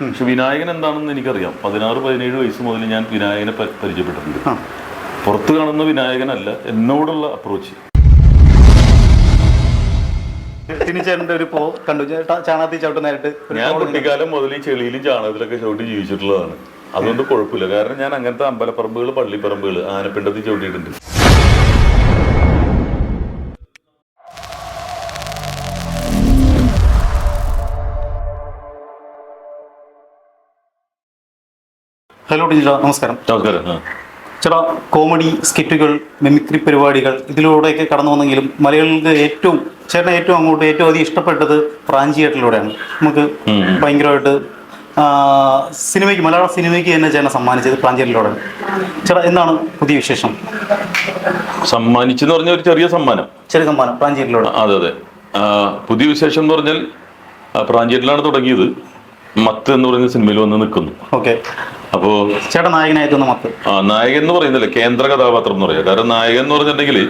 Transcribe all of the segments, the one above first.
പക്ഷെ വിനായകൻ എന്താണെന്ന് എനിക്കറിയാം. പതിനാറ് പതിനേഴ് വയസ്സ് മുതൽ ഞാൻ വിനായകനെ പരിചയപ്പെട്ടിട്ടുണ്ട്. പുറത്ത് കാണുന്ന വിനായകനല്ല എന്നോടുള്ള അപ്രോച്ച് ഒരു പോ കണ്ടു. ചാണകത്തിൽ ഞാൻ കുട്ടിക്കാലം മുതൽ ഈ ചെളിയിലും ചാണകത്തിലൊക്കെ ചവിട്ടി ജീവിച്ചിട്ടുള്ളതാണ്. അതുകൊണ്ട് കുഴപ്പമില്ല. കാരണം ഞാൻ അങ്ങനത്തെ അമ്പലപ്പറമ്പുകൾ പള്ളിപ്പറമ്പുകൾ ആനപ്പിണ്ടത്തിൽ ചവിട്ടിയിട്ടുണ്ട്. ഹലോ ടീച്ചർ നമസ്കാരം. നമസ്കാരം. ചേട്ടാ കോമഡി സ്കിറ്റുകൾ മിമിക്രി പരിപാടികൾ ഇതിലൂടെയൊക്കെ കടന്നു വന്നെങ്കിലും മലയാളികൾക്ക് ഏറ്റവും ചേട്ടൻ ഏറ്റവും അങ്ങോട്ട് ഏറ്റവും അധികം ഇഷ്ടപ്പെട്ടത് പ്രാഞ്ചിയേട്ടനിലൂടെയാണ്. നമുക്ക് ഭയങ്കരമായിട്ട് സിനിമയ്ക്ക് മലയാള സിനിമയ്ക്ക് തന്നെ ചേട്ടനെ സമ്മാനിച്ചത് പ്രാഞ്ചിയേട്ടനിലൂടെ ചേട്ടാ എന്താണ് പുതിയ വിശേഷം? സമ്മാനിച്ചെന്ന് പറഞ്ഞ ഒരു ചെറിയ സമ്മാനം. ചെറിയ സമ്മാനം പ്രാഞ്ചിയേട്ടനിലൂടെ. അതെ അതെ. പുതിയ വിശേഷം എന്ന് പറഞ്ഞാൽ ആ, തുടങ്ങിയത്. മത്ത് എന്ന് പറയുന്ന സിനിമയിൽ വന്ന് നിൽക്കുന്നു. ഓക്കെ. അപ്പോ ചേട്ടൻ നായകനായിരുന്നു മത്ത്. ആ നായകൻ എന്ന് പറയുന്നില്ല കേന്ദ്ര കഥാപാത്രം എന്ന് പറയാം. കാരണം നായകൻ എന്ന് പറഞ്ഞിട്ടുണ്ടെങ്കിൽ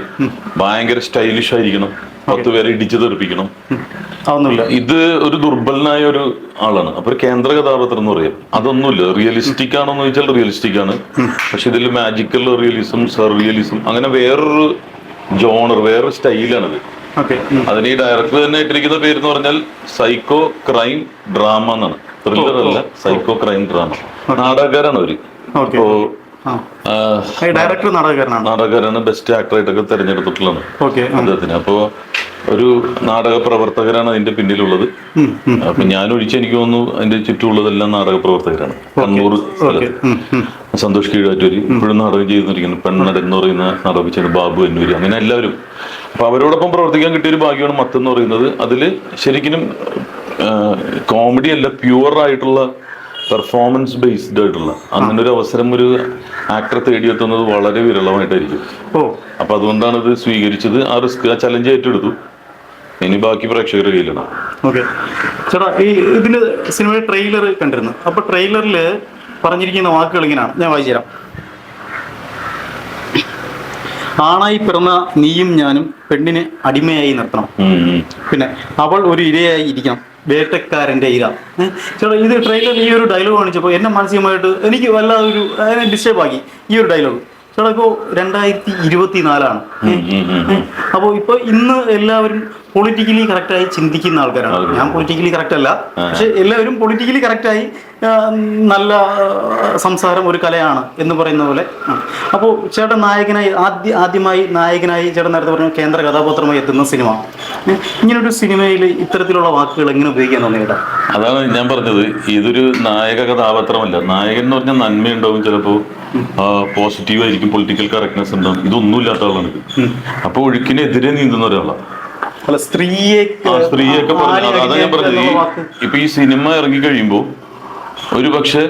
ഭയങ്കര സ്റ്റൈലിഷ് ആയിരിക്കണം. പത്ത് പേരെ ഇടിച്ചു തെറിപ്പിക്കണം. ഇത് ഒരു ദുർബലനായ ഒരു ആളാണ്. അപ്പൊ ഒരു കേന്ദ്ര കഥാപാത്രം എന്ന് പറയാം. അതൊന്നുമില്ല. റിയലിസ്റ്റിക് ആണോന്ന് ചോദിച്ചാൽ റിയലിസ്റ്റിക് ആണ്. പക്ഷെ ഇതിൽ മാജിക്കൽ റിയലിസം സർ റിയലിസം അങ്ങനെ വേറൊരു ജോണർ വേറൊരു സ്റ്റൈലാണിത്. അതിന് ഈ ഡയറക്ടർ തന്നെ ഇട്ടിരിക്കുന്ന പേര് എന്ന് പറഞ്ഞാൽ സൈക്കോ ക്രൈം ഡ്രാമ എന്നാണ്. ത്രില്ലർ അല്ല സൈക്കോ ക്രൈം ഡ്രാമ. നാടകക്കാരാണ് അവർ. ആ, ഡയറക്ടർ നാടകക്കാരനാണ് നാടകക്കാരാണ് ബെസ്റ്റ് ആക്ടറായിട്ടൊക്കെ തെരഞ്ഞെടുത്തിട്ടുള്ളതാണ് അദ്ദേഹത്തിന്. അപ്പോ ഒരു നാടക പ്രവർത്തകരാണ് അതിന്റെ പിന്നിലുള്ളത്. അപ്പൊ ഞാൻ ഒഴിച്ച് എനിക്ക് തോന്നുന്നു അതിന്റെ ചുറ്റുമുള്ളതെല്ലാം നാടക പ്രവർത്തകരാണ്. കണ്ണൂർ സന്തോഷ് കീഴാറ്റൂരി ഇപ്പോഴും നാടകം ചെയ്തിരിക്കുന്നു പെണ്ണട എന്ന് പറയുന്ന നാടകം ചെയ്ത് ബാബു എന്നൂര് അങ്ങനെ എല്ലാവരും. അപ്പൊ അവരോടൊപ്പം പ്രവർത്തിക്കാൻ കിട്ടിയ ഒരു ഭാഗ്യമാണ് മത്ത് എന്ന് പറയുന്നത്. അതിൽ ശരിക്കും കോമഡി അല്ല പ്യുവർ ആയിട്ടുള്ള പെർഫോമൻസ് ബേസ്ഡ് ആയിട്ടുള്ള അങ്ങനെ ഒരു അവസരം ഒരു ആക്ടർ തേടിയെത്തുന്നത് വളരെ വിരളമായിട്ടായിരിക്കും. അപ്പൊ അതുകൊണ്ടാണ് ഇത് സ്വീകരിച്ചത്. ആ റിസ്ക് ആ ചലഞ്ച് ഏറ്റെടുത്തു. ഇനി ബാക്കി പ്രേക്ഷകരുടെ കയ്യിലാണ് ഓക്കെ. ചേട്ടാ ഈ ഇതിന് സിനിമയുടെ ട്രെയിലർ കണ്ടിരുന്നു. അപ്പൊ ട്രെയിലറിൽ പറഞ്ഞിരിക്കുന്ന വാക്കുകൾ ഇങ്ങനെയാണ്. ഞാൻ വായിച്ചുതരാം ആണായി പിറന്ന നീയും ഞാനും പെണ്ണിനെ അടിമയായി നിർത്തണം. പിന്നെ അവൾ ഒരു ഇരയായി ഇരിക്കണം. വേട്ടക്കാരന്റെ ഇര? ചേട്ടാ ഇത് ട്രെയിലറിൽ ഈ ഒരു ഡയലോഗ് കാണിച്ചപ്പോൾ എന്നെ മാനസികമായിട്ട് എനിക്ക് വല്ലാതെ ഒരു ഡിസ്റ്റേബ് ഡിസ്റ്റർബ് ആക്കി ഈ ഒരു ഡയലോഗ് ചേട്ടാ ഇപ്പോൾ രണ്ടായിരത്തി ഇരുപത്തി നാലാണ്. അപ്പോൾ ഇപ്പോൾ ഇന്ന് എല്ലാവരും പൊളിറ്റിക്കലി കറക്റ്റായി ചിന്തിക്കുന്ന ആൾക്കാരാണ്. ഞാൻ പൊളിറ്റിക്കലി കറക്റ്റ് അല്ല. പക്ഷെ എല്ലാവരും പൊളിറ്റിക്കലി കറക്റ്റായി നല്ല സംസാരം ഒരു കലയാണ് എന്ന് പറയുന്ന പോലെ. അപ്പോൾ ചേട്ടൻ നായകനായി ആദ്യ ആദ്യമായി നായകനായി ചേട്ടൻ നേരത്തെ പറഞ്ഞ കേന്ദ്ര കഥാപാത്രമായി എത്തുന്ന സിനിമ. ഇങ്ങനൊരു സിനിമയിൽ ഇത്തരത്തിലുള്ള വാക്കുകൾ എങ്ങനെ ഉപയോഗിക്കാൻ തോന്നി ചേട്ടാ അതാണ് ഞാൻ പറഞ്ഞത്. ഇതൊരു നായക കഥാപാത്രമല്ല. നായകൻ എന്ന് പറഞ്ഞാൽ നന്മയുണ്ടാവും ചിലപ്പോൾ. പോസിറ്റീവ് ആയിരിക്കും പൊളിറ്റിക്കൽ കറക്റ്റ്നെസ് ഉണ്ടാവും. ഇതൊന്നും ഇല്ലാത്ത ആളാണ് അപ്പോൾ അപ്പൊ ഒഴുക്കിനെതിരെ നീന്തുന്ന ഒരാളാണ് സ്ത്രീയെ സ്ത്രീയൊക്കെ പറഞ്ഞു അതാ ഞാൻ പറഞ്ഞത്. ഇപ്പൊ ഈ സിനിമ ഇറങ്ങി കഴിയുമ്പോൾ ഒരു ജനങ്ങൾ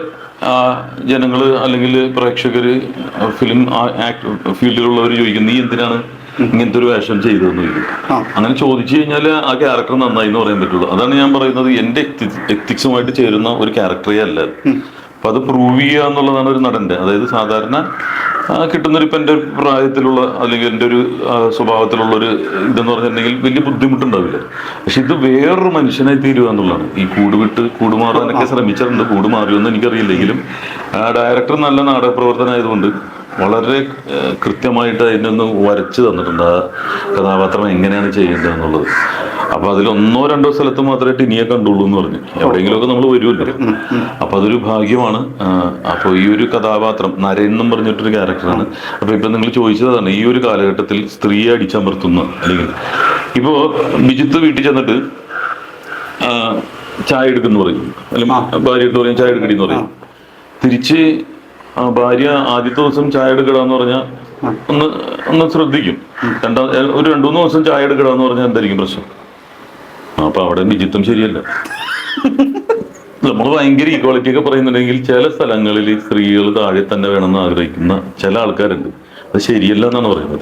ജനങ്ങൾ അല്ലെങ്കിൽ പ്രേക്ഷകർ ഫിലിം ഫീൽഡിലുള്ളവർ ചോദിക്കും നീ എന്തിനാണ് ഇങ്ങനത്തെ ഒരു വേഷം ചെയ്തതെന്ന് ചോദിക്കും? അങ്ങനെ ചോദിച്ചു കഴിഞ്ഞാൽ ആ ക്യാരക്ടർ നന്നായി എന്ന് പറയാൻ പറ്റുള്ളൂ. അതാണ് ഞാൻ പറയുന്നത്. എന്റെ എത്തിക്സുമായിട്ട് ചേരുന്ന ഒരു ക്യാരക്ടറേ അല്ല. അപ്പൊ അത് പ്രൂവ് ചെയ്യുക എന്നുള്ളതാണ് ഒരു നടന്റെ അതായത് സാധാരണ കിട്ടുന്നൊരു ഇപ്പം ഒരു പ്രായത്തിലുള്ള അല്ലെങ്കിൽ എന്റെ ഒരു സ്വഭാവത്തിലുള്ള ഒരു ഇതെന്ന് പറഞ്ഞിട്ടുണ്ടെങ്കിൽ വലിയ ബുദ്ധിമുട്ടുണ്ടാവില്ല. പക്ഷെ ഇത് വേറൊരു മനുഷ്യനായി തീരുക എന്നുള്ളതാണ്. ഈ കൂടുവിട്ട് കൂടുമാറാനൊക്കെ കൂട് മാറാനൊക്കെ ശ്രമിച്ചിട്ടുണ്ട്. കൂട് മാറിയൊന്നും എനിക്കറിയില്ലെങ്കിലും ഡയറക്ടർ നല്ല നാടക പ്രവർത്തനമായതുകൊണ്ട് വളരെ കൃത്യമായിട്ട് അതിനൊന്ന് വരച്ചു തന്നിട്ടുണ്ട്. ആ കഥാപാത്രം എങ്ങനെയാണ് ചെയ്യേണ്ടത് എന്നുള്ളത്. അപ്പൊ അതിലൊന്നോ രണ്ടോ സ്ഥലത്ത് മാത്രമേ ടിനിയെ കണ്ടുള്ളൂ എന്ന് പറഞ്ഞു. എവിടെയെങ്കിലുമൊക്കെ നമ്മൾ വരുമല്ലോ. അപ്പൊ അതൊരു ഭാഗ്യമാണ്. അപ്പോൾ അപ്പൊ ഈ ഒരു കഥാപാത്രം നരൻ എന്നും പറഞ്ഞിട്ടൊരു ക്യാരക്ടറാണ് അപ്പൊ ഇപ്പൊ നിങ്ങൾ ചോദിച്ചതാണ് ഈ ഒരു കാലഘട്ടത്തിൽ സ്ത്രീയെ അടിച്ചമർത്തുന്ന അല്ലെങ്കിൽ ഇപ്പോ വിജിത്ത് വീട്ടിൽ ചെന്നിട്ട് ചായ എടുക്കുന്നു പറയും. അല്ലെങ്കിൽ ഭാര്യ എടുത്ത് പറയും ചായ എടുക്കടി എന്ന് പറയും. തിരിച്ച് ഭാര്യ ആദ്യത്തെ ദിവസം ചായ എടുക്കടാന്ന് പറഞ്ഞാൽ ഒന്ന് ഒന്ന് ശ്രദ്ധിക്കും. രണ്ടാം ഒരു രണ്ടു മൂന്ന് ദിവസം ചായ എടുക്കടാന്ന് പറഞ്ഞാൽ എന്തായിരിക്കും പ്രശ്നം? ആ, അപ്പൊ അവിടെ നിജിത്വം ശരിയല്ല. നമ്മൾ ഭയങ്കര ഈക്വാളിറ്റി ഒക്കെ പറയുന്നുണ്ടെങ്കിൽ ചില സ്ഥലങ്ങളിൽ സ്ത്രീകൾ താഴെ തന്നെ വേണമെന്ന് ആഗ്രഹിക്കുന്ന ചില ആൾക്കാരുണ്ട്. അത് ശരിയല്ല എന്നാണ് പറയുന്നത്.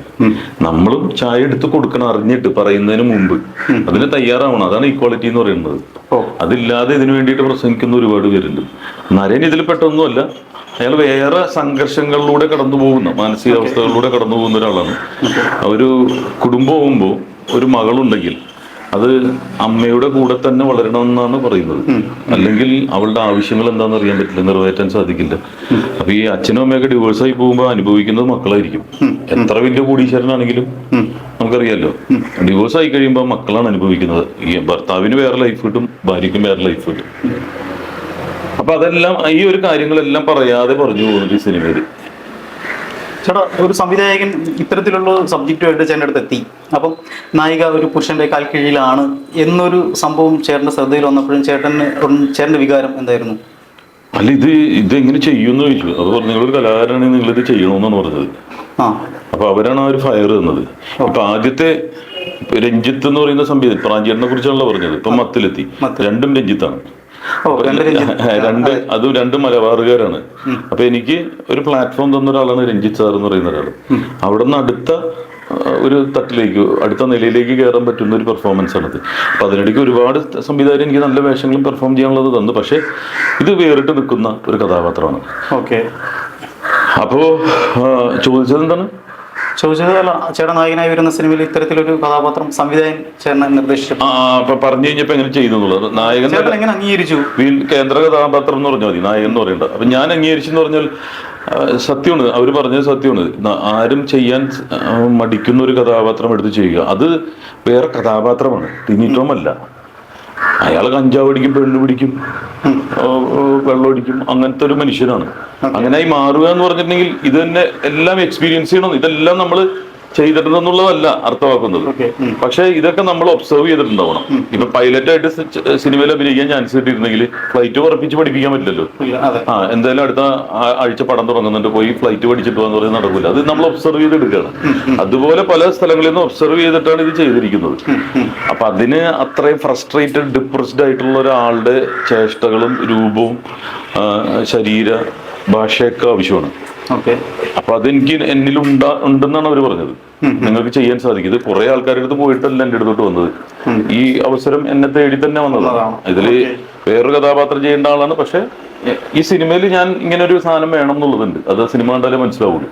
നമ്മളും ചായ എടുത്ത് കൊടുക്കണം അറിഞ്ഞിട്ട് പറയുന്നതിന് മുമ്പ് അതിന് തയ്യാറാവണം. അതാണ് ഈക്വാളിറ്റി എന്ന് പറയുന്നത്. അതില്ലാതെ ഇതിനു വേണ്ടിയിട്ട് പ്രസംഗിക്കുന്ന ഒരുപാട് പേരുണ്ട്. നരൻ ഇതിൽ പെട്ടൊന്നുമല്ല. അയാൾ വേറെ സംഘർഷങ്ങളിലൂടെ കടന്നു പോകുന്ന. മാനസികാവസ്ഥകളിലൂടെ കടന്നു പോകുന്ന ഒരാളാണ്. ഒരു കുടുംബം പോകുമ്പോൾ ഒരു മകളുണ്ടെങ്കിൽ അത് അമ്മയുടെ കൂടെ തന്നെ വളരണമെന്നാണ് പറയുന്നത്. അല്ലെങ്കിൽ അവളുടെ ആവശ്യങ്ങൾ എന്താണെന്ന് അറിയാൻ പറ്റില്ല നിറവേറ്റാൻ സാധിക്കില്ല. അപ്പൊ ഈ അച്ഛനും അമ്മയൊക്കെ ഡിവോഴ്സ് ആയി പോകുമ്പോൾ അനുഭവിക്കുന്നത് മക്കളായിരിക്കും. എത്ര വലിയ കോടീശ്വരനാണെങ്കിലും നമുക്കറിയാലോ. ഡിവോഴ്സ് ആയി കഴിയുമ്പോൾ മക്കളാണ് അനുഭവിക്കുന്നത്. ഈ ഭർത്താവിന് വേറെ ലൈഫ് കിട്ടും ഭാര്യയ്ക്കും വേറെ ലൈഫ് കിട്ടും. അപ്പൊ അതെല്ലാം ഈ ഒരു കാര്യങ്ങളെല്ലാം പറയാതെ പറഞ്ഞു പോകുന്നത് ഈ സിനിമയിൽ. ചേട്ടാ ഒരു സംവിധായകൻ ഇത്തരത്തിലുള്ള സബ്ജക്റ്റുമായിട്ട് ചേട്ടന്റെ അടുത്ത് എത്തി. അപ്പം നായിക ഒരു പുരുഷന്റെ കാൽ കീഴിലാണ് എന്നൊരു സംഭവം ചേട്ടന്റെ ശ്രദ്ധയിൽ വന്നപ്പോഴും ചേട്ടന് ചേട്ടന്റെ വികാരം എന്തായിരുന്നു? അല്ല ഇത് ഇത് എങ്ങനെ ചെയ്യുമെന്ന് ചോദിച്ചു. അത് പറഞ്ഞു നിങ്ങളൊരു കലാകാരനാണെങ്കിൽ നിങ്ങൾ ഇത് ചെയ്യണമെന്നാണ് പറഞ്ഞത്. അപ്പൊ അവരാണ് ആ ഒരു ഫയർ തന്നത്. ഇപ്പൊ ആദ്യത്തെ രഞ്ജിത്ത് എന്ന് പറയുന്ന സംവിധാനം പ്രാഞ്ചേട്ടനെ കുറിച്ചാണല്ലോ പറഞ്ഞത്. ഇപ്പൊ മത്തിലെത്തി. രണ്ടും രഞ്ജിത്താണ്. രണ്ട് അതും രണ്ട് മലബാറുകാരാണ്. അപ്പൊ എനിക്ക് ഒരു പ്ലാറ്റ്ഫോം തന്ന ഒരാളാണ് രഞ്ജിത്ത് സാർ എന്ന് പറയുന്ന ഒരാൾ അവിടെ നിന്ന് അടുത്ത ഒരു തട്ടിലേക്ക് അടുത്ത നിലയിലേക്ക് കയറാൻ പറ്റുന്ന ഒരു പെർഫോമൻസ് ആണത്. അപ്പൊ അതിനിടയ്ക്ക് ഒരുപാട് സംവിധായകർ എനിക്ക് നല്ല വേഷങ്ങളും പെർഫോം ചെയ്യാനുള്ളത് തന്നു. പക്ഷേ ഇത് വേറിട്ട് നിൽക്കുന്ന ഒരു കഥാപാത്രമാണ്. ഓക്കെ. അപ്പോ ആ, ചോദിച്ചത് എന്താണ്? ചോദിച്ചത് അല്ല ചേട്ടൻ നായകനായി വരുന്ന സിനിമയിൽ ഇത്തരത്തിലൊരു കഥാപാത്രം സംവിധായകൻ ചേട്ടനെ നിർദ്ദേശിച്ചു. അപ്പൊ പറഞ്ഞു കഴിഞ്ഞപ്പോ എങ്ങനെ നായകൻ ചേട്ടൻ എങ്ങനെ അംഗീകരിച്ചു? കേന്ദ്ര കഥാപാത്രം എന്ന് പറഞ്ഞാൽ മതി നായകൻ എന്ന് പറയണ്ട. അപ്പൊ ഞാൻ അംഗീകരിച്ചു എന്ന് പറഞ്ഞാൽ സത്യമാണ് അവർ പറഞ്ഞത് സത്യമാണ്. ആരും ചെയ്യാൻ മടിക്കുന്ന ഒരു കഥാപാത്രം എടുത്ത് ചെയ്യുക. അത് വേറെ കഥാപാത്രമാണ് ടിനിറ്റോമല്ല അയാൾ കഞ്ചാവ് പിടിക്കും പെണ്ണു പിടിക്കും വെള്ളമടിക്കും അങ്ങനത്തെ ഒരു മനുഷ്യനാണ്. അങ്ങനെയായി മാറുക എന്ന് പറഞ്ഞിട്ടുണ്ടെങ്കിൽ ഇത് തന്നെ എല്ലാം എക്സ്പീരിയൻസ് ചെയ്യണം. ഇതെല്ലാം നമ്മൾ ചെയ്തിട്ടുണ്ടെന്നുള്ളതല്ല അർത്ഥമാക്കുന്നത്. പക്ഷെ ഇതൊക്കെ നമ്മൾ ഒബ്സർവ് ചെയ്തിട്ടുണ്ടാവണം. ഇപ്പൊ പൈലറ്റായിട്ട് സിനിമയിൽ അഭിനയിക്കാൻ ചാൻസ് കിട്ടിയിരുന്നെങ്കിൽ ഫ്ലൈറ്റ് ഉറപ്പിച്ച് പഠിപ്പിക്കാൻ പറ്റില്ലല്ലോ. ആ എന്തായാലും അടുത്ത ആഴ്ച പടം തുടങ്ങുന്നുണ്ട്. പോയി ഫ്ലൈറ്റ് പഠിച്ചിട്ട് പോകാന്ന് പറയുന്നത് നടക്കില്ല അത് നമ്മൾ ഒബ്സർവ് ചെയ്തെടുക്കുകയാണ്. അതുപോലെ പല സ്ഥലങ്ങളിൽ നിന്ന് ഒബ്സർവ് ചെയ്തിട്ടാണ് ഇത് ചെയ്തിരിക്കുന്നത്. അപ്പൊ അതിന് അത്രയും ഫ്രസ്ട്രേറ്റഡ് ഡിപ്രസ്ഡ് ആയിട്ടുള്ള ഒരാളുടെ ചേഷ്ടകളും രൂപവും ശരീര ഭാഷയൊക്കെ ആവശ്യമാണ്. അപ്പൊ അതെനിക്ക് എന്നിൽ ഉണ്ടാ ഉണ്ടെന്നാണ് അവർ പറഞ്ഞത്. നിങ്ങൾക്ക് ചെയ്യാൻ സാധിക്കും. ഇത് കുറെ ആൾക്കാരുടെ അടുത്ത് പോയിട്ടല്ല എന്റെ അടുത്തോട്ട് വന്നത്. ഈ അവസരം എന്നെ തേടി തന്നെ വന്നതാണ്. ഇതിൽ വേറൊരു കഥാപാത്രം ചെയ്യേണ്ട ആളാണ്. പക്ഷെ ഈ സിനിമയിൽ ഞാൻ ഇങ്ങനെ ഒരു സാധനം വേണം എന്നുള്ളതുണ്ട്. അത് സിനിമ കണ്ടാലേ മനസ്സിലാവുള്ളൂ.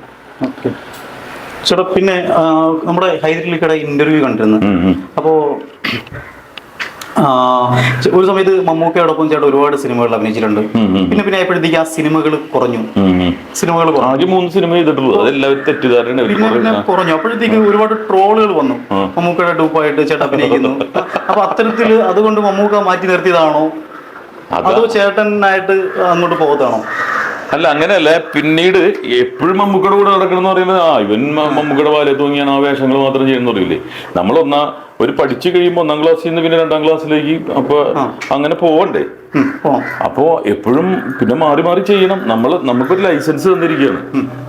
ചേട്ടാ പിന്നെ നമ്മുടെ ഹൈദരലിക്കട ഇന്റർവ്യൂ കണ്ടിരുന്നു. അപ്പോ ഒരു സമയത്ത് മമ്മൂക്കയോടൊപ്പം ചേട്ടൻ ഒരുപാട് സിനിമകൾ അഭിനയിച്ചിട്ടുണ്ട്. പിന്നെ പിന്നെ ആയപ്പോഴത്തേക്ക് ആ സിനിമകൾ കുറഞ്ഞു. സിനിമകൾ മൂന്ന് സിനിമ ചെയ്തിട്ടുള്ളൂ. അതെല്ലാവരും തെറ്റിദ്ധാരണ കുറഞ്ഞു. അപ്പോഴത്തേക്ക് ഒരുപാട് ട്രോളുകൾ വന്നു. മമ്മൂക്കയുടെ ഡൂപ്പായിട്ട് ചേട്ടൻ അഭിനയിക്കുന്നു. അപ്പൊ അത്തരത്തിൽ അതുകൊണ്ട് മമ്മൂക്ക മാറ്റി നിർത്തിയതാണോ? അതോ. ചേട്ടനായിട്ട് അങ്ങോട്ട് പോകത്താണോ അല്ല അങ്ങനെയല്ല. പിന്നീട് എപ്പോഴും മമ്മൂക്കയുടെ കൂടെ നടക്കണം എന്ന് പറയുന്നത് ആ ഇവൻ മമ്മൂക്കയുടെ വാലെ തൂങ്ങിയാണ് ആ വേഷങ്ങൾ മാത്രം ചെയ്യുന്ന പറയില്ലേ നമ്മളൊന്നാ ഒരു പഠിച്ചു കഴിയുമ്പോൾ ഒന്നാം ക്ലാസ്സിൽ നിന്ന് പിന്നെ രണ്ടാം ക്ലാസ്സിലേക്ക് അപ്പൊ അങ്ങനെ പോവണ്ടേ? അപ്പോ എപ്പോഴും പിന്നെ മാറി മാറി ചെയ്യണം. നമ്മൾ നമുക്കൊരു ലൈസൻസ് തന്നിരിക്കുകയാണ്.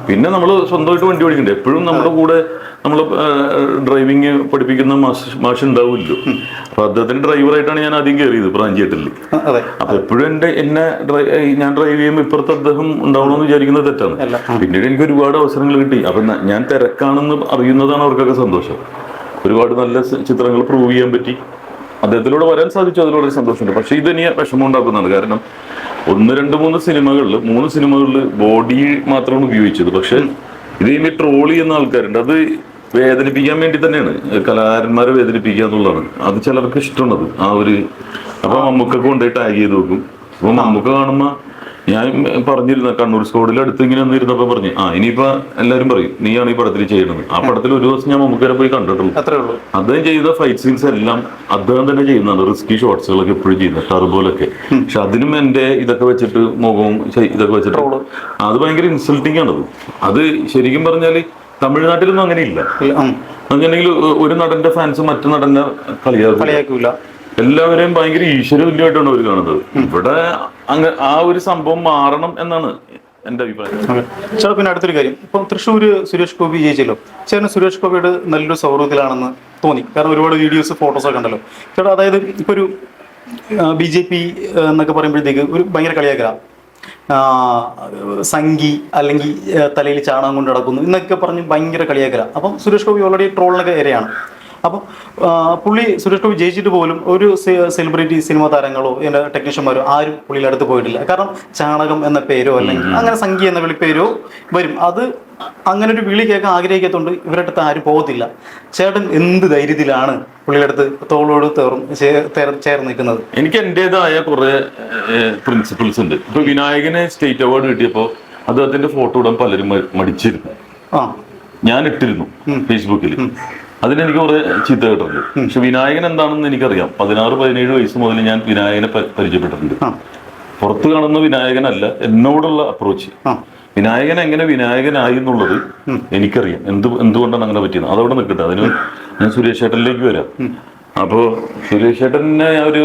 പിന്നെ നമ്മൾ സ്വന്തമായിട്ട് വണ്ടി ഓടിക്കണ്ടേ? എപ്പോഴും നമ്മുടെ കൂടെ നമ്മൾ ഡ്രൈവിംഗ് പഠിപ്പിക്കുന്ന മാഷ് മാഷ് ഉണ്ടാവില്ലല്ലോ അപ്പൊ അദ്ദേഹത്തിന് ഡ്രൈവറായിട്ടാണ് ഞാൻ ആദ്യം കയറിയത് പ്രാഞ്ചേട്ടിൽ ആ, അതെ. അപ്പൊ എപ്പോഴും എന്റെ എന്നെ ഞാൻ ഡ്രൈവ് ചെയ്യുമ്പോൾ ഇപ്പുറത്ത് അദ്ദേഹം ഉണ്ടാവണമെന്ന് വിചാരിക്കുന്നത് തെറ്റാണ്. പിന്നീട് എനിക്ക് ഒരുപാട് അവസരങ്ങൾ കിട്ടി. അപ്പൊ ഞാൻ തിരക്കാണെന്ന് അറിയുന്നതാണ് അവർക്കൊക്കെ സന്തോഷം. ഒരുപാട് നല്ല ചിത്രങ്ങൾ പ്രൂവ് ചെയ്യാൻ പറ്റി. അദ്ദേഹത്തിലൂടെ വരാൻ സാധിച്ചു. അതിലൂടെ ഒരു സന്തോഷമുണ്ട്. പക്ഷെ ഇത് ഇനി വിഷമം ഉണ്ടാക്കുന്നുണ്ട് കാരണം ഒന്ന് രണ്ട് മൂന്ന് സിനിമകളിൽ മൂന്ന് സിനിമകളിൽ ബോഡി മാത്രമാണ് ഉപയോഗിച്ചത്. പക്ഷെ ഇത് ഇനി ട്രോൾ ചെയ്യുന്ന ആൾക്കാരുണ്ട്. അത് വേദനിപ്പിക്കാൻ വേണ്ടി തന്നെയാണ്. കലാകാരന്മാരെ വേദനിപ്പിക്കുക എന്നുള്ളതാണ്. അത് ചിലർക്ക് ഇഷ്ടമുള്ളത് ആ ഒരു അപ്പൊ മമ്മൂക്കൊക്കെ കൊണ്ടുപോയി ടാഗ് ചെയ്ത് നോക്കും അപ്പൊ മമ്മൂക്ക കാണുമ്പോ ഞാൻ പറഞ്ഞിരുന്ന കണ്ണൂർ സ്കോഡിൽ അടുത്ത് ഇങ്ങനെ ഒന്നിരുന്നപ്പോ പറഞ്ഞു ആ ഇനിയിപ്പോ എല്ലാരും പറയും നീയാണ് ഈ പടത്തിൽ ചെയ്യണത്. ആ പടത്തിൽ ഒരു ദിവസം ഞാൻ മമ്മൂക്കാരെ പോയി കണ്ടിട്ടുള്ളൂ. അത്രേ ഉള്ളൂ. അദ്ദേഹം ചെയ്ത ഫൈറ്റ് സീൻസ് എല്ലാം അദ്ദേഹം തന്നെ ചെയ്യുന്നതാണ് റിസ്കി ഷോട്ട്സുകളൊക്കെ എപ്പോഴും ചെയ്യുന്നത് ടർബോലൊക്കെ പക്ഷെ അതിനും എന്റെ ഇതൊക്കെ വെച്ചിട്ട് മുഖവും ഇതൊക്കെ വെച്ചിട്ട് അത് ഭയങ്കര ഇൻസൾട്ടിങ് ആണത്. അത് ശരിക്കും പറഞ്ഞാൽ തമിഴ്നാട്ടിലൊന്നും അങ്ങനെ ഇല്ല ഇല്ല, ഉം, ഒരു നടന്റെ ഫാൻസ് മറ്റു നടന്റെ കളിയാക്കില്ല കളിയാക്കൂല. എല്ലാവരെയും ഭയങ്കര ഈശ്വരതുല്യമായിട്ടാണ് അവർ കാണുന്നത്. ഇവിടെ അങ്ങ് ആ ഒരു സംഭവം മാറണം എന്നാണ് എന്റെ അഭിപ്രായം. ചേട്ടാ പിന്നെ അടുത്തൊരു കാര്യം. ഇപ്പം തൃശ്ശൂർ സുരേഷ് ഗോപി ജയിച്ചല്ലോ. ചേട്ടന് സുരേഷ് ഗോപിയുടെ നല്ലൊരു സൗഹൃദത്തിലാണെന്ന് തോന്നി. കാരണം ഒരുപാട് വീഡിയോസ് ഫോട്ടോസ് ഒക്കെ ഉണ്ടല്ലോ ചേട്ടാ അതായത് ഇപ്പൊ ഒരു ബി ജെ പി എന്നൊക്കെ പറയുമ്പോഴത്തേക്ക് ഒരു ഭയങ്കര കളിയാക്കല. സംഗി അല്ലെങ്കിൽ തലയിൽ ചാണകം കൊണ്ട് നടക്കുന്നു എന്നൊക്കെ പറഞ്ഞ് ഭയങ്കര കളിയാക്കല. അപ്പം സുരേഷ് ഗോപി ഓൾറെഡി ട്രോളിനൊക്കെ ഇരയാണ്. അപ്പോൾ പുള്ളി സുരേഷ് ഗോപി ജയിച്ചിട്ട് പോലും ഒരു സെലിബ്രിറ്റി സിനിമ താരങ്ങളോ എന്റെ ടെക്നീഷ്യന്മാരോ ആരും പുള്ളിയുടെ അടുത്ത് പോയിട്ടില്ല. കാരണം ചാണകം എന്ന പേരോ അല്ലെങ്കിൽ അങ്ങനെ സംഖ്യ എന്ന വിളിപ്പേരോ വരും. അത് അങ്ങനെ ഒരു വിളി കേൾക്കാൻ ആഗ്രഹിക്കാത്തതുകൊണ്ട് ഇവരുടെ അടുത്ത് ആരും പോകത്തില്ല. ചേട്ടൻ എന്ത് ധൈര്യത്തിലാണ് പുള്ളിയുടെ അടുത്ത് തോളോട് തേറും ചേർന്ന് നിൽക്കുന്നത്? എനിക്ക് എന്റേതായ കുറേ പ്രിൻസിപ്പിൾസ് ഉണ്ട്. ഇപ്പൊ വിനായകനെ സ്റ്റേറ്റ് അവാർഡ് കിട്ടിയപ്പോ അദ്ദേഹത്തിന്റെ ഫോട്ടോ ഇടാൻ പലരും മടിച്ചിരുന്നു. ആ. ഞാൻ ഇട്ടിരുന്നു ഫേസ്ബുക്കിൽ അതിനെനിക്ക് കുറെ ചീത്ത കേട്ടിട്ടുണ്ട്. പക്ഷെ വിനായകൻ എന്താണെന്ന് എനിക്കറിയാം. പതിനാറ് പതിനേഴ് വയസ്സ് മുതൽ ഞാൻ വിനായകനെ പരിചയപ്പെട്ടിട്ടുണ്ട്. പുറത്തു കാണുന്ന വിനായകനല്ല എന്നോടുള്ള അപ്രോച്ച് വിനായകൻ എങ്ങനെ വിനായകനായി എന്നുള്ളത് എനിക്കറിയാം. എന്ത് എന്തുകൊണ്ടാണ് അങ്ങനെ പറ്റിയത്? അതവിടെ നിൽക്കട്ടെ. അതിന് ഞാൻ സുരേഷ് ഏട്ടനിലേക്ക് വരാം അപ്പോ സുരേഷ് ഏട്ടനെ ഒരു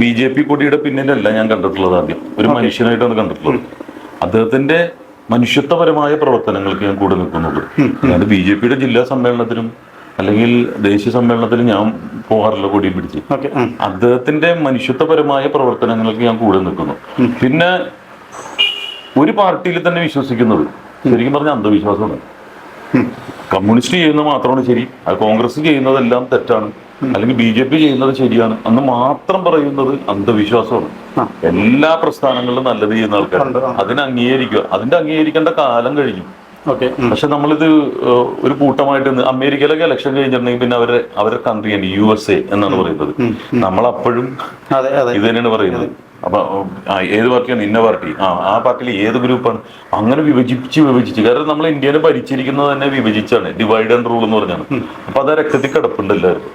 ബി ജെ പി കൊടിയുടെ പിന്നിലല്ല ഞാൻ കണ്ടിട്ടുള്ളത് ആദ്യം. ഒരു മനുഷ്യനായിട്ടാണ് കണ്ടിട്ടുള്ളത്. അദ്ദേഹത്തിന്റെ മനുഷ്യത്വപരമായ പ്രവർത്തനങ്ങൾക്ക് ഞാൻ കൂടെ നിൽക്കുന്നുള്ളൂ. അതായത് ബി ജെ പിയുടെ ജില്ലാ സമ്മേളനത്തിനും അല്ലെങ്കിൽ ദേശീയ സമ്മേളനത്തിൽ ഞാൻ പോകാറില്ല കൊടി പിടിച്ച്. അദ്ദേഹത്തിന്റെ മനുഷ്യത്വപരമായ പ്രവർത്തനങ്ങൾക്ക് ഞാൻ കൂടെ നിൽക്കുന്നു. പിന്നെ ഒരു പാർട്ടിയിൽ തന്നെ വിശ്വസിക്കുന്നത് ശരിക്കും പറഞ്ഞ അന്ധവിശ്വാസമാണ്. കമ്മ്യൂണിസ്റ്റ് ചെയ്യുന്നത് മാത്രമാണ് ശരി അത് കോൺഗ്രസ് ചെയ്യുന്നതെല്ലാം തെറ്റാണ് അല്ലെങ്കിൽ ബി ജെ പി ചെയ്യുന്നത് ശരിയാണ് അന്ന് മാത്രം പറയുന്നത് അന്ധവിശ്വാസമാണ്. എല്ലാ പ്രസ്ഥാനങ്ങളിലും നല്ലത് ചെയ്യുന്ന ആൾക്കാരുണ്ട് അതിനെ അംഗീകരിക്കുക. അതിന്റെ അംഗീകരിക്കേണ്ട കാലം കഴിഞ്ഞു. ഓക്കെ പക്ഷെ നമ്മളിത് ഒരു കൂട്ടമായിട്ട് അമേരിക്കയിലൊക്കെ ഇലക്ഷൻ കഴിഞ്ഞിട്ടുണ്ടെങ്കിൽ പിന്നെ അവരെ അവരുടെ കൺട്രിയാണ് യു എസ് എ എന്നാണ് പറയുന്നത്. നമ്മളപ്പോഴും അപ്പോഴും ഇത് തന്നെയാണ് പറയുന്നത്. അപ്പൊ ഏത് പാർട്ടിയാണ്? ഇന്ന പാർട്ടി. ആ ആ പാർട്ടിയിൽ ഏത് ഗ്രൂപ്പാണ്? അങ്ങനെ വിഭജിച്ച് വിഭജിച്ച്. കാരണം നമ്മൾ ഇന്ത്യനെ ഭരിച്ചിരിക്കുന്നത് തന്നെ വിഭജിച്ചാണ്. ഡിവൈഡ് ആൻഡ് റൂൾ എന്ന് പറഞ്ഞാണ്. അപ്പൊ അത് രക്തത്തിൽ കിടപ്പുണ്ട് എല്ലാവർക്കും.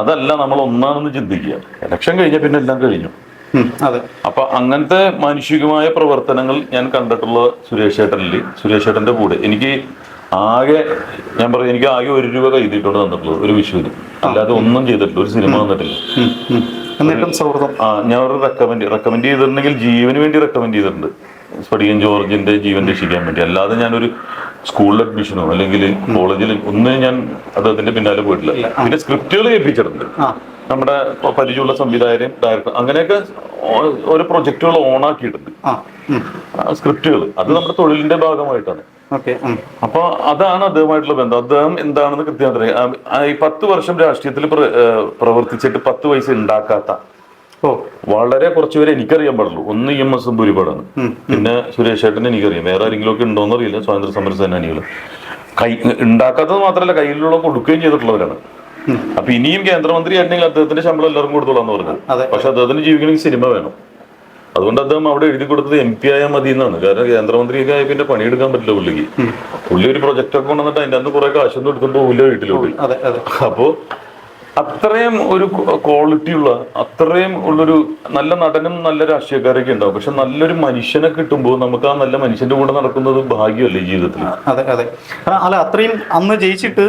അതല്ല നമ്മൾ ഒന്നാണെന്ന് ചിന്തിക്കുക. ഇലക്ഷൻ കഴിഞ്ഞ പിന്നെ എല്ലാം കഴിഞ്ഞു. അതെ. അപ്പൊ അങ്ങനത്തെ മാനുഷികമായ പ്രവർത്തനങ്ങൾ ഞാൻ കണ്ടിട്ടുള്ള സുരേഷ് ചേട്ടനിൽ സുരേഷ് ഏട്ടന്റെ കൂടെ. എനിക്ക് ആകെ ഞാൻ പറയും എനിക്ക് ആകെ ഒരു രൂപ കൈതിട്ടുണ്ട് തന്നിട്ടുള്ളത് ഒരു വിഷുവിന്. അല്ലാതെ ഒന്നും ചെയ്തിട്ടില്ല. ഒരു സിനിമ തന്നിട്ടില്ല. എന്നിട്ടും സൗഹൃദം? ആ ഞാൻ ഒരു റെക്കമെൻഡ് റെക്കമെൻഡ് ചെയ്തിട്ടുണ്ടെങ്കിൽ ജീവന് വേണ്ടി റെക്കമെൻഡ് ചെയ്തിട്ടുണ്ട്. സ്പടികൻ ജോർജിന്റെ ജീവൻ രക്ഷിക്കാൻ വേണ്ടി. അല്ലാതെ ഞാനൊരു സ്കൂളിൽ അഡ്മിഷനോ അല്ലെങ്കിൽ കോളേജിൽ ഒന്നും ഞാൻ അദ്ദേഹത്തിന്റെ പിന്നാലെ പോയിട്ടില്ല. പിന്നെ സ്ക്രിപ്റ്റുകൾ കേൾപ്പിച്ചിട്ടുണ്ട് നമ്മുടെ പരിചയമുള്ള സംവിധായകരും ഡയറക്ടർ അങ്ങനെയൊക്കെ ഓരോ പ്രൊജക്ടുകൾ ഓണാക്കിയിട്ടുണ്ട് സ്ക്രിപ്റ്റുകൾ അത് നമ്മുടെ തൊഴിലിന്റെ ഭാഗമായിട്ടാണ്. അപ്പൊ അതാണ് അദ്ദേഹമായിട്ടുള്ള ബന്ധം. അദ്ദേഹം എന്താണെന്ന് കൃത്യമായിട്ട് അറിയാം. ഈ പത്ത് വർഷം രാഷ്ട്രീയത്തിൽ പ്രവർത്തിച്ചിട്ട് പത്ത് പൈസ ഉണ്ടാക്കാത്ത വളരെ കുറച്ചുപേരെ എനിക്കറിയാൻ പാടുള്ളൂ. ഒന്ന് ഇ എം എസ് ഭൂരിപാടാണ് പിന്നെ സുരേഷ് ഏട്ടൻ എനിക്കറിയാം. വേറെ ആരെങ്കിലും ഒക്കെ ഉണ്ടോന്ന് അറിയില്ല സ്വാതന്ത്ര്യ സമര സേനാനികൾ കൈ ഉണ്ടാക്കാത്തത് മാത്രമല്ല കയ്യിലുള്ള കൊടുക്കുകയും ചെയ്തിട്ടുള്ളവരാണ്. അപ്പൊ ഇനിയും കേന്ദ്രമന്ത്രി ആയിരുന്നെങ്കിൽ അദ്ദേഹത്തിന്റെ ശമ്പളം എല്ലാവർക്കും കൊടുത്തോളാന്ന് പറഞ്ഞു. പക്ഷെ അദ്ദേഹത്തിന് ജീവിക്കണമെങ്കിൽ സിനിമ വേണം. അതുകൊണ്ട് അദ്ദേഹം അവിടെ എഴുതി കൊടുത്തത് എം പി ആയാൽ മതി എന്നാണ് കാരണം കേന്ദ്രമന്ത്രിയൊക്കെ ആയ പിന്നെ പണിയെടുക്കാൻ പറ്റില്ല പുള്ളിക്ക്. പുള്ളി ഒരു പ്രൊജക്ട് ഒക്കെ കൊണ്ടുവന്നിട്ട് അതിന്റെ അന്ന് കുറെ കാശൊന്നും എടുക്കുമ്പോ പുല്ല വീട്ടിലോട്ട്. അപ്പോ അത്രയും ഒരു ക്വാളിറ്റി ഉള്ള അത്രയും ഉള്ളൊരു നല്ല നടനും നല്ല രാഷ്ട്രീയക്കാരൊക്കെ ഉണ്ടാവും. പക്ഷെ നല്ലൊരു മനുഷ്യനെ കിട്ടുമ്പോൾ നമുക്ക് ആ നല്ല മനുഷ്യന്റെ കൂടെ നടക്കുന്നത് ഭാഗ്യമല്ലേ ജീവിതത്തിൽ അതെ അതെ. അല്ല അത്രയും അന്ന് ജയിച്ചിട്ട്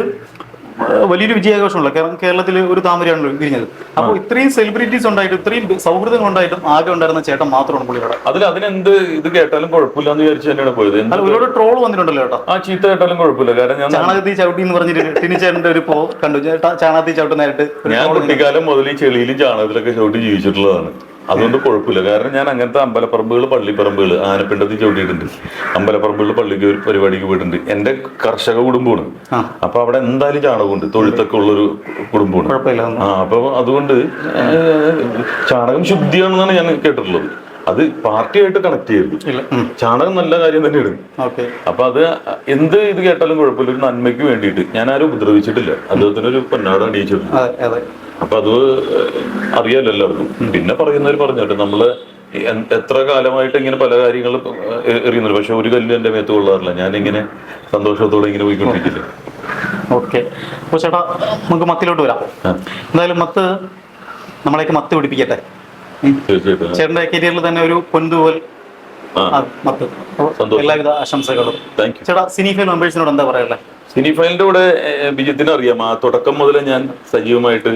വലിയൊരു വിജയാഘോഷമുള്ള കാരണം കേരളത്തിൽ ഒരു താമരയാണ് വിരിഞ്ഞത്. അപ്പോൾ ഇത്രയും സെലിബ്രിറ്റീസ് ഉണ്ടായിട്ട് ഇത്രയും സൗഹൃദങ്ങൾ ഉണ്ടായിട്ടും ആകെ ഉണ്ടായിരുന്ന ചേട്ടൻ മാത്രമാണ് പുള്ളിയുടെ അതിൽ അതിനെന്ത് ഇത് കേട്ടാലും കുഴപ്പമില്ല എന്ന് വിചാരിച്ചു തന്നെയാണ് പോയത്. ഒരുപാട് ട്രോൾ വന്നിട്ടുണ്ടല്ലോ ചേട്ടാ. ആ ചീത്ത കേട്ടാലും കുഴപ്പമില്ല. കാരണം ഞാൻ ചാണകത്തി ചവിട്ടി എന്ന് പറഞ്ഞിട്ട് ടിനി ചേട്ടന്റെ ഒരു പോ കണ്ടു. ചേട്ടാ ചാണകത്തി ചവിട്ടുന്നതായിട്ട് ഞാൻ കുട്ടിക്കാലം മുതൽ ഈ ചെളിയിലും ചാണകത്തിലൊക്കെ ചവിട്ടി ജീവിച്ചിട്ടുള്ളതാണ്. അതുകൊണ്ട് കുഴപ്പമില്ല. കാരണം ഞാൻ അങ്ങനത്തെ അമ്പലപ്പറമ്പുകൾ പള്ളിപ്പറമ്പുകൾ ആനപ്പിണ്ടത്തിൽ ചവിട്ടിയിട്ടുണ്ട്. അമ്പലപ്പറമ്പുകൾ പള്ളിക്ക് ഒരു പരിപാടിക്ക് പോയിട്ടുണ്ട്. എന്റെ കർഷക കുടുംബമാണ്. അപ്പൊ അവിടെ എന്തായാലും ചാണകമുണ്ട്. തൊഴുത്തൊക്കെ ഉള്ളൊരു കുടുംബമാണ്. ആ അപ്പൊ അതുകൊണ്ട് ചാണകം ശുദ്ധിയാണെന്നാണ് ഞാൻ കേട്ടിട്ടുള്ളത്. അത് പാർട്ടിയായിട്ട് കണക്ട് ചെയ്യരുത്. ചാണകം നല്ല കാര്യം തന്നെയാണ്. അപ്പൊ അത് എന്ത് ഇത് കേട്ടാലും കുഴപ്പമില്ല. ഒരു നന്മയ്ക്ക് വേണ്ടിയിട്ട്. ഞാൻ ആരും ഉപദ്രവിച്ചിട്ടില്ല. അദ്ദേഹത്തിന് ഒരു പൊന്നാട് അണിയിച്ചിട്ടുണ്ട്. അപ്പൊ അത് അറിയാലോ എല്ലാവർക്കും. പിന്നെ പറയുന്നവർ പറഞ്ഞോട്ടെ നമ്മൾ എത്ര കാലമായിട്ട് ഇങ്ങനെ പല കാര്യങ്ങളും എറിയുന്നുണ്ട്. പക്ഷെ ഒരു കല്ല് എന്റെ മേത്ത് കൊള്ളാറില്ല. ഞാൻ ഇങ്ങനെ സന്തോഷത്തോടെ ഇങ്ങനെ പോയിക്കൊണ്ടിരിക്കില്ല. ഓക്കെ. അപ്പോൾ ചേട്ടാ നമുക്ക് മത്തിലോട്ട് വരാം. എന്തായാലും മത്ത് നമ്മളേക്ക് മത്ത് പിടിപ്പിക്കട്ടെ? ചേട്ടന്റെ കരിയറിൽ തന്നെ ഒരു ആ, മത്ത്. എല്ലാവിധ ആശംസകളും. ചേട്ടാ സിനിഫൈൽ മെമ്പേഴ്സിനോട് എന്താ പറയാനുള്ളത് സിനിഫൈലിന്റെ കൂടെ അറിയാം ആ തുടക്കം മുതലേ ഞാൻ സജീവമായിട്ട്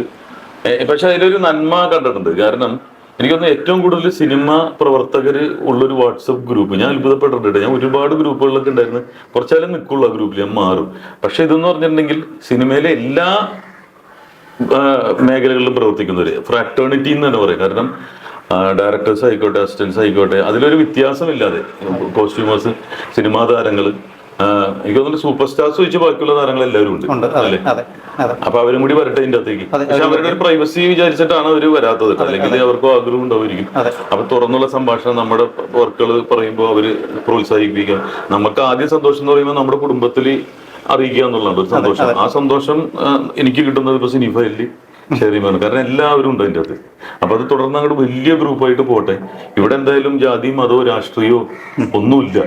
പക്ഷെ അതിലൊരു നന്മ കണ്ടിട്ടുണ്ട്. കാരണം എനിക്കൊന്ന് ഏറ്റവും കൂടുതൽ സിനിമ പ്രവർത്തകർ ഉള്ളൊരു വാട്സപ്പ് ഗ്രൂപ്പ് ഞാൻ അത്ഭുതപ്പെട്ടിട്ടുണ്ട്. ഞാൻ ഒരുപാട് ഗ്രൂപ്പുകളിലൊക്കെ ഉണ്ടായിരുന്നു. കുറച്ചാലും നിൽക്കുള്ളൂ ആ ഗ്രൂപ്പിൽ ഞാൻ മാറും. പക്ഷെ ഇതെന്ന് പറഞ്ഞിട്ടുണ്ടെങ്കിൽ സിനിമയിലെ എല്ലാ മേഖലകളിലും പ്രവർത്തിക്കുന്നവര് ഫ്രാക്ടേണിറ്റി എന്ന് തന്നെ പറയും കാരണം ഡയറക്ടേഴ്സ് ആയിക്കോട്ടെ അസിസ്റ്റൻസ് ആയിക്കോട്ടെ അതിലൊരു വ്യത്യാസമില്ലാതെ കോസ്റ്റ്യൂമേഴ്സ് സിനിമാ താരങ്ങൾ എനിക്ക് തോന്നുന്നു സൂപ്പർ സ്റ്റാർസ് വെച്ച് ബാക്കിയുള്ള താരങ്ങൾ എല്ലാവരും ഉണ്ട്. അല്ലേ? അപ്പൊ അവരും കൂടി വരട്ടെ ഇതിന്റെ അകത്തേക്ക്. പക്ഷെ അവരുടെ ഒരു പ്രൈവസി വിചാരിച്ചിട്ടാണ് അവർ വരാത്തത് അല്ലെങ്കിൽ അവർക്ക് ആഗ്രഹം ഉണ്ടാവുമായിരിക്കും. അപ്പൊ തുറന്നുള്ള സംഭാഷണം നമ്മുടെ വർക്കുകൾ പറയുമ്പോൾ അവർ പ്രോത്സാഹിപ്പിക്കുക. നമുക്ക് ആദ്യം സന്തോഷം എന്ന് പറയുമ്പോൾ നമ്മുടെ കുടുംബത്തിൽ അറിയിക്കുക എന്നുള്ളതാണ് ഒരു സന്തോഷം. ആ സന്തോഷം എനിക്ക് കിട്ടുന്നത് ഇപ്പൊ സിനിഫയിൽ ശരിയാണ് കാരണം എല്ലാവരും ഉണ്ട് അതിന്റെ അത് അപ്പൊ അത് തുടർന്ന് അങ്ങോട്ട് വലിയ ഗ്രൂപ്പായിട്ട് പോട്ടെ. ഇവിടെ എന്തായാലും ജാതി മതമോ രാഷ്ട്രീയമോ ഒന്നുമില്ല.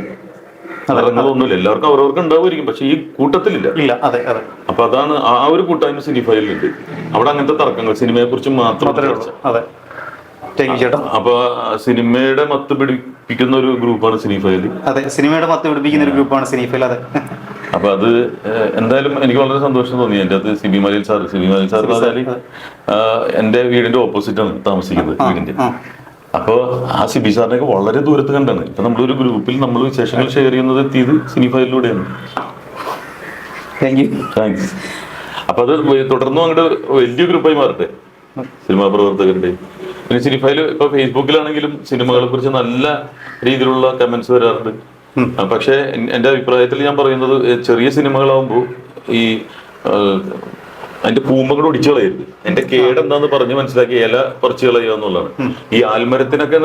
നിറങ്ങളൊന്നുമില്ല എല്ലാവർക്കും അവരവർക്ക് ഉണ്ടാവുമായിരിക്കും. പക്ഷെ ഈ കൂട്ടത്തിലില്ല. ഇല്ല അതെ അതെ. അപ്പൊ അതാണ് ആ ഒരു കൂട്ടായ്മ സിനിഫയിലുണ്ട് അവിടെ അങ്ങനത്തെ തർക്കങ്ങൾ സിനിമയെ കുറിച്ച് മാത്രം അതെ. അപ്പൊ സിനിമയുടെ മത്ത് പിടിപ്പിക്കുന്ന ഒരു ഗ്രൂപ്പാണ് സിനിഫയൽ അതെ സിനിമയുടെ മത്ത് പിടിപ്പിക്കുന്ന ഒരു ഗ്രൂപ്പാണ് സിനിഫയൽ അതെ. അപ്പൊ അത് എന്തായാലും എനിക്ക് വളരെ സന്തോഷം തോന്നി. എന്റെ അത് സിബി മലയിൽ സാർ സിബി മലയിൽ സാർ എന്റെ വീടിന്റെ ഓപ്പോസിറ്റ് ആണ് താമസിക്കുന്നത് വീടിന്റെ ആ. അപ്പൊ ആ സിബി സാറിനെയൊക്കെ വളരെ ദൂരത്ത് കണ്ടാണ്. ഇപ്പൊ നമ്മളൊരു ഗ്രൂപ്പിൽ നമ്മൾ വിശേഷങ്ങൾ ഷെയർ ചെയ്യുന്നത് എത്തിയത് സിനിഫയിലൂടെയാണ് താങ്ക് യു താങ്ക്സ് അപ്പൊ അത് തുടർന്നും അങ്ങോട്ട് വലിയ ഗ്രൂപ്പായി മാറട്ടെ. സിനിമാ പ്രവർത്തകരുടെ പിന്നെ സിനിഫയിൽ ഇപ്പൊ ഫേസ്ബുക്കിലാണെങ്കിലും സിനിമകളെ കുറിച്ച് നല്ല രീതിയിലുള്ള കമന്റ്സ് വരാറുണ്ട്. പക്ഷെ പക്ഷേ എൻ- എന്റെ അഭിപ്രായത്തിൽ ഞാൻ പറയുന്നത് ചെറിയ സിനിമകളാവുമ്പോൾ ഈ അതിന്റെ പൂമ്പകൾ ഒടിച്ചു കളയരുത്. എന്റെ കേട് എന്താന്ന് പറഞ്ഞ് മനസ്സിലാക്കി ഇല പറിച്ചു കളയുക എന്നുള്ളതാണ്. ഈ ആൽമരത്തിനൊക്കെ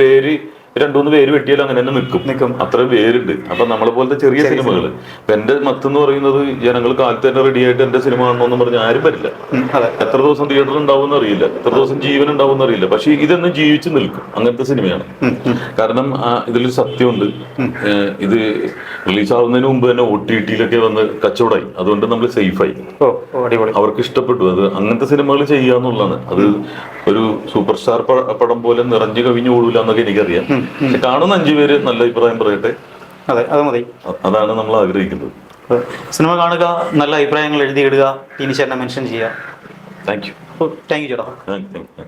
വേര് രണ്ടുമൂന്ന് പേര് വെട്ടിയാലും അങ്ങനെ തന്നെ നിൽക്കും നിൽക്കും. അത്ര പേരുണ്ട്. അപ്പൊ നമ്മളെ പോലത്തെ ചെറിയ സിനിമകൾ ഇപ്പൊ എന്റെ മത്ത് എന്ന് പറയുന്നത് ജനങ്ങൾ കാലത്ത് തന്നെ റെഡി ആയിട്ട് എന്റെ സിനിമ കാണണമെന്ന് പറഞ്ഞ് ആരും വരില്ല. എത്ര ദിവസം തിയേറ്ററിൽ ഉണ്ടാവും അറിയില്ല. എത്ര ദിവസം ജീവൻ ഉണ്ടാവും അറിയില്ല. പക്ഷെ ഇതൊന്നും ജീവിച്ചു നിൽക്കും. അങ്ങനത്തെ സിനിമയാണ്. കാരണം ഇതിലൊരു സത്യമുണ്ട്. ഇത് റിലീസാവുന്നതിന് മുമ്പ് തന്നെ ഒ ടി ടിയിലൊക്കെ വന്ന് കച്ചവടമായി അതുകൊണ്ട് നമ്മൾ സേഫായി. അവർക്ക് ഇഷ്ടപ്പെട്ടു അത് അങ്ങനത്തെ സിനിമകൾ ചെയ്യാന്നുള്ളതാണ്. അത് ഒരു സൂപ്പർ സ്റ്റാർ പടം പോലെ നിറഞ്ഞു കവിഞ്ഞു ഓടൂല എന്നൊക്കെ എനിക്കറിയാം. പക്ഷെ കാണുന്ന അഞ്ചു പേര് നല്ല അഭിപ്രായം പറയട്ടെ? അതെ അത് മതി. അതാണ് നമ്മൾ ആഗ്രഹിക്കുന്നത്. സിനിമ കാണുക നല്ല അഭിപ്രായങ്ങൾ എഴുതിയിടുക ഇടുക ചേട്ടനെ മെൻഷൻ ചെയ്യുക. താങ്ക് യു താങ്ക് യു ചേട്ടാ. Thank you